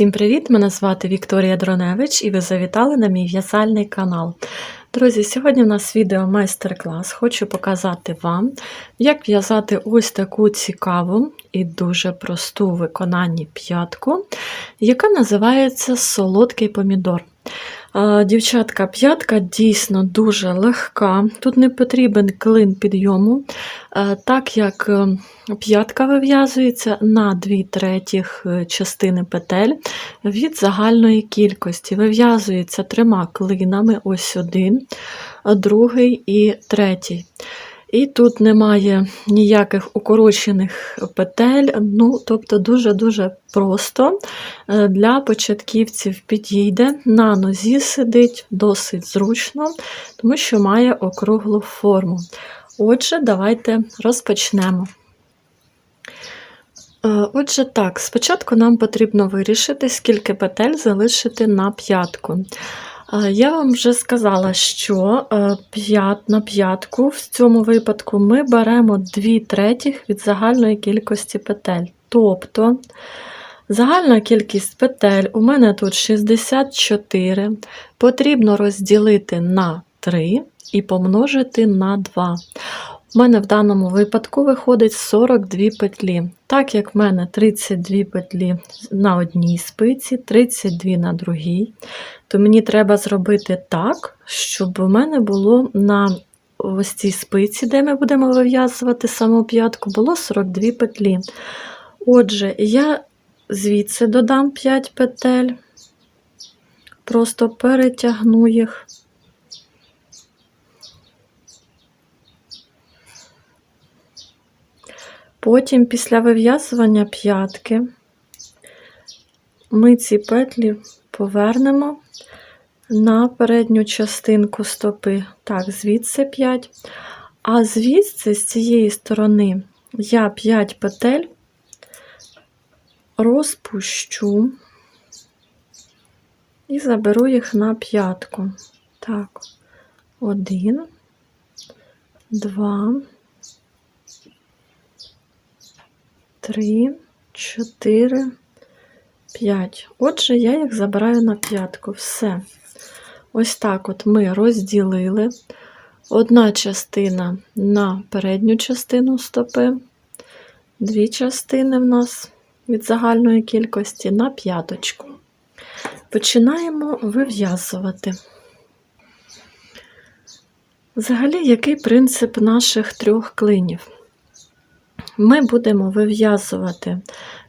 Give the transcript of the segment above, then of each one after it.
Всім привіт! Мене звати Вікторія Дроневич і ви завітали на мій в'язальний канал. Друзі, сьогодні у нас відео майстер-клас. Хочу показати вам, як в'язати ось таку цікаву і дуже просту в виконанні п'ятку, яка називається солодкий помідор. Дівчатка, п'ятка дійсно дуже легка. Тут не потрібен клин підйому, е, так як е, п'ятка вив'язується на 2 третіх е, частини петель від загальної кількості. Вив'язується трьома клинами: ось один, другий і третій. І тут немає ніяких укорочених петель, ну, тобто дуже-дуже просто е, для початківців підійде, на нозі сидить досить зручно, тому що має округлу форму. Отже, давайте розпочнемо. Е, Отже, так, спочатку нам потрібно вирішити, скільки петель залишити на п'ятку. Я вам вже сказала, що е, на п'ятку в цьому випадку ми беремо 2 третіх від загальної кількості петель. Тобто загальна кількість петель у мене тут 64, потрібно розділити на 3 і помножити на 2. У мене в даному випадку виходить 42 петлі. Так як в мене 32 петлі на одній спиці, 32 на другій, то мені треба зробити так, щоб у мене було на ось цій спиці, де ми будемо вив'язувати саму п'ятку, було 42 петлі. Отже, я звідси додам 5 петель, просто перетягну їх. Потім, після вив'язування п'ятки, ми ці петлі повернемо на передню частинку стопи. Так, звідси 5. А звідси, з цієї сторони, я 5 петель розпущу і заберу їх на п'ятку. Так, один, два. Три, чотири, п'ять. Отже, я їх забираю на п'ятку. Все. Ось так от ми розділили одна частина на передню частину стопи, дві частини в нас від загальної кількості на п'яточку. Починаємо вив'язувати. Взагалі, який принцип наших трьох клинів? Ми будемо вив'язувати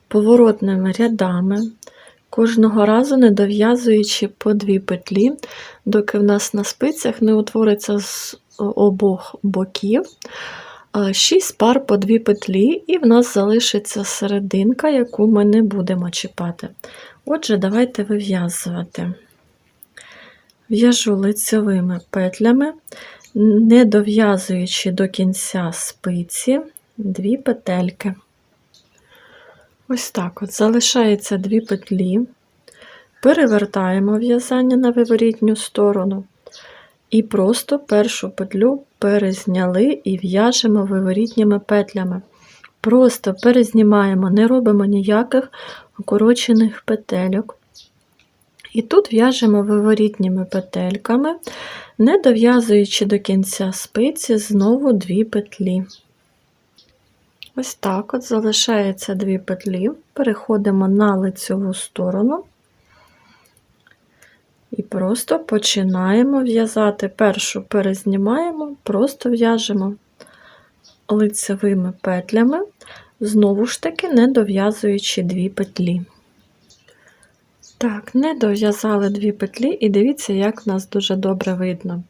поворотними рядами, кожного разу не дов'язуючи по дві петлі, доки в нас на спицях не утвориться з обох боків 6 пар по дві петлі, і в нас залишиться серединка, яку ми не будемо чіпати. Отже, давайте вив'язувати. В'яжу лицевими петлями, не дов'язуючи до кінця спиці дві петельки. Ось так от залишається дві петлі, перевертаємо в'язання на виворітню сторону і просто першу петлю перезняли і в'яжемо виворітніми петлями. Просто перезнімаємо, не робимо ніяких укорочених петельок. І тут в'яжемо виворітніми петельками, не дов'язуючи до кінця спиці знову дві петлі. Ось так от залишається дві петлі, переходимо на лицеву сторону і просто починаємо в'язати. Першу перезнімаємо, просто в'яжемо лицевими петлями, знову ж таки, не дов'язуючи дві петлі. Так, не дов'язали дві петлі, і дивіться, як в нас дуже добре видно.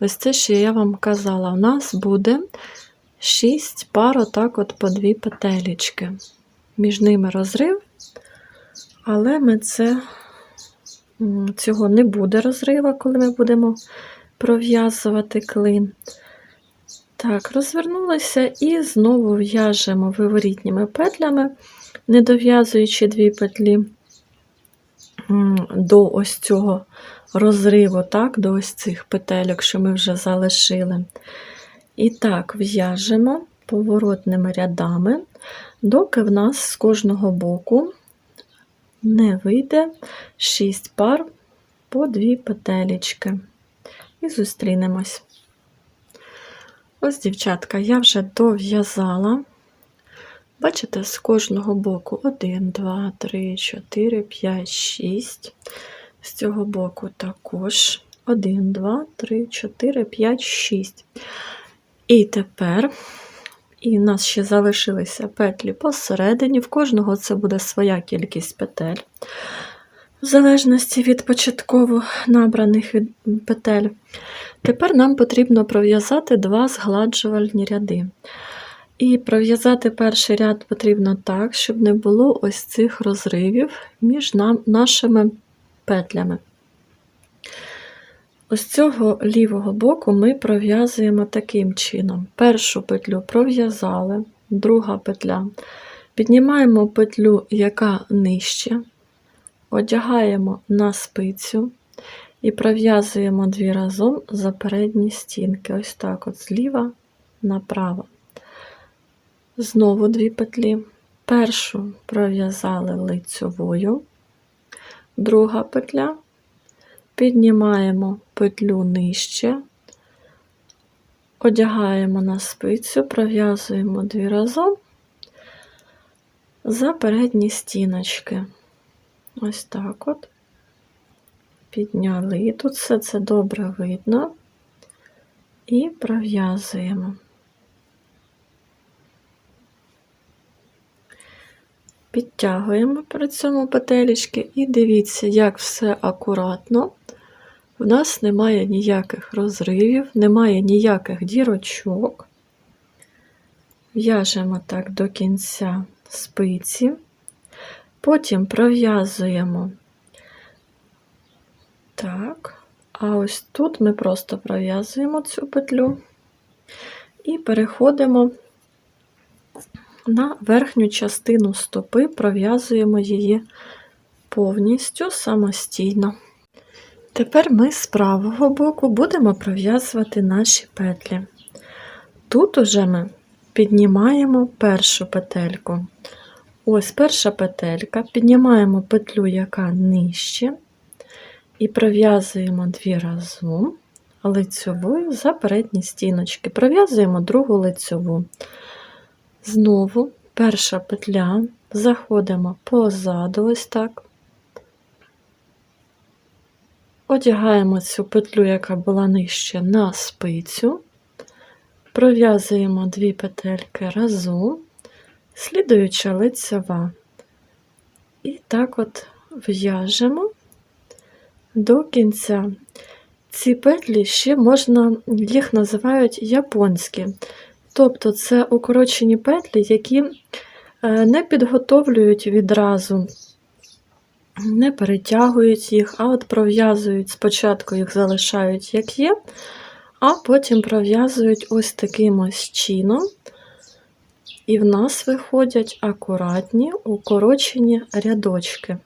Ось це, що я вам казала, у нас буде 6 пар отак от по дві петелечки. Між ними розрив, але ми це, цього не буде розрива, коли ми будемо пров'язувати клин. Так, розвернулися і знову в'яжемо виворітніми петлями, не дов'язуючи дві петлі до ось цього розриву, так, до ось цих петельок, що ми вже залишили. І так, в'яжемо поворотними рядами, доки в нас з кожного боку не вийде 6 пар по 2 петелечки. І зустрінемось. Ось, дівчатка, я вже дов'язала. Бачите, з кожного боку 1, 2, 3, 4, 5, 6. З цього боку також 1, 2, 3, 4, 5, 6. І тепер, і в нас ще залишилися петлі посередині, в кожного це буде своя кількість петель. В залежності від початково набраних петель. Тепер нам потрібно пров'язати два згладжувальні ряди. І пров'язати перший ряд потрібно так, щоб не було ось цих розривів між нашими петлями. Ось цього лівого боку ми пров'язуємо таким чином. Першу петлю пров'язали, друга петля. Піднімаємо петлю, яка нижче, одягаємо на спицю і пров'язуємо дві разом за передні стінки. Ось так от зліва направо. Знову дві петлі. Першу пров'язали лицьовою, друга петля, піднімаємо петлю нижче, одягаємо на спицю, пров'язуємо дві разом за передні стіночки. Ось так от. Підняли. Тут все це добре видно і пров'язуємо. Підтягуємо при цьому петелечки і дивіться, як все акуратно. У нас немає ніяких розривів, немає ніяких дірочок. В'яжемо так до кінця спиці, потім пров'язуємо так, а ось тут ми просто пров'язуємо цю петлю і переходимо на верхню частину стопи, пров'язуємо її повністю самостійно. Тепер ми з правого боку будемо пров'язувати наші петлі. Тут уже ми піднімаємо першу петельку. Ось перша петелька, піднімаємо петлю, яка нижче, і пров'язуємо дві разом лицьовою за передні стіночки. Пров'язуємо другу лицьову. Знову перша петля, заходимо позаду, ось так. Одягаємо цю петлю, яка була нижче, на спицю, пров'язуємо дві петельки разом, слідуюча лицева. І так от в'яжемо до кінця. Ці петлі ще можна, їх називають японські. Тобто це укорочені петлі, які е, не підготовлюють відразу, не перетягують їх, а от пров'язують, спочатку їх залишають, як є, а потім пров'язують ось таким ось чином. І в нас виходять акуратні укорочені рядочки.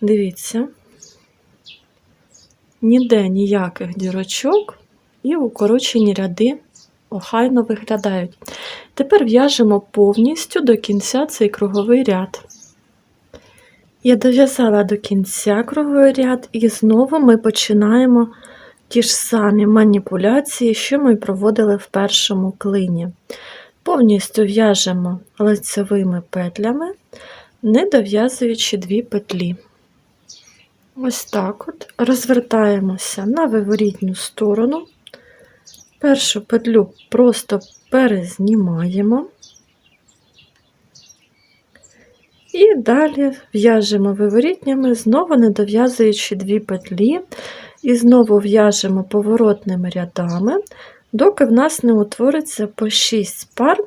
Дивіться, ніде ніяких дірочок і укорочені ряди охайно виглядають. Тепер в'яжемо повністю до кінця цей круговий ряд. Я дов'язала до кінця круговий ряд, і знову ми починаємо ті ж самі маніпуляції, що ми проводили в першому клині. Повністю в'яжемо лицевими петлями, не дов'язуючи дві петлі. Ось так от розвертаємося на виворітню сторону. Першу петлю просто перезнімаємо і далі в'яжемо виворітнями, знову не дов'язуючи дві петлі, і знову в'яжемо поворотними рядами, доки в нас не утвориться по 6 пар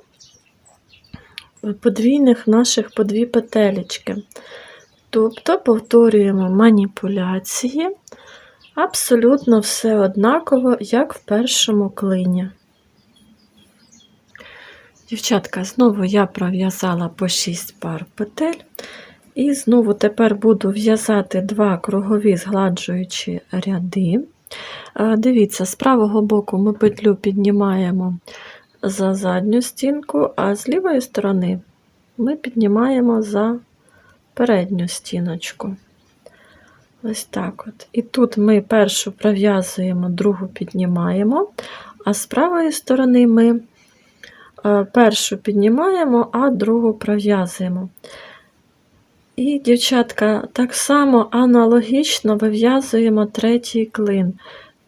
подвійних наших по дві петелечки. Тобто повторюємо маніпуляції. Абсолютно все однаково, як в першому клині. Дівчатка, знову я пров'язала по 6 пар петель, і знову тепер буду в'язати два кругові згладжуючі ряди. Дивіться, з правого боку ми петлю піднімаємо за задню стінку, а з лівої сторони ми піднімаємо за передню стіночку. Ось так от. І тут ми першу пров'язуємо, другу піднімаємо, а з правої сторони ми е, першу піднімаємо, а другу пров'язуємо. І, дівчатка, так само аналогічно вив'язуємо третій клин.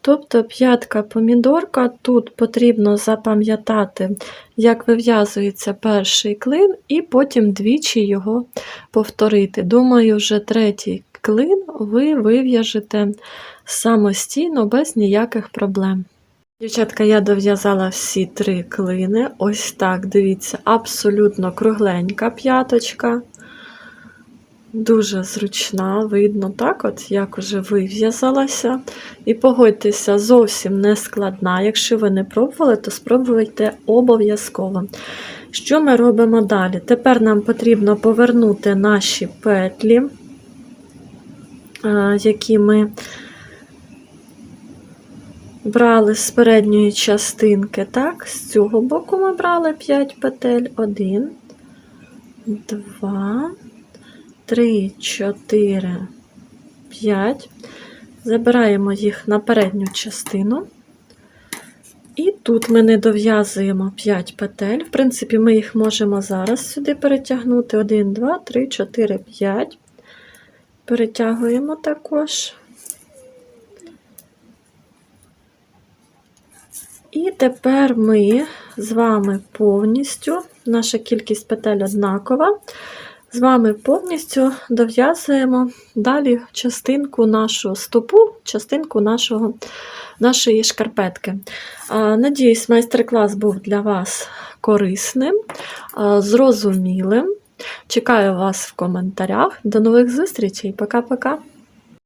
Тобто п'ятка помідорка, тут потрібно запам'ятати, як вив'язується перший клин, і потім двічі його повторити. Думаю, вже третій клин ви вив'яжете самостійно, без ніяких проблем. Дівчатка, я дов'язала всі три клини. Ось так, дивіться, абсолютно кругленька п'яточка. Дуже зручна, видно так, от як уже вив'язалася. І погодьтеся, зовсім не складна. Якщо ви не пробували, то спробуйте обов'язково. Що ми робимо далі? Тепер нам потрібно повернути наші петлі, е, які ми брали з передньої частинки. Так, з цього боку ми брали 5 петель. 1, 2, 3, 4, 5. Забираємо їх на передню частину. І тут ми не дов'язуємо 5 петель. В принципі, ми їх можемо зараз сюди перетягнути. 1, 2, 3, 4, 5. Перетягуємо також. І тепер ми з вами повністю, наша кількість петель однакова, з вами повністю дов'язуємо далі частинку нашого стопу, частинку нашого, нашої шкарпетки. Надіюсь, майстер-клас був для вас корисним, зрозумілим. Чекаю вас в коментарях. До нових зустрічей. Пока-пока.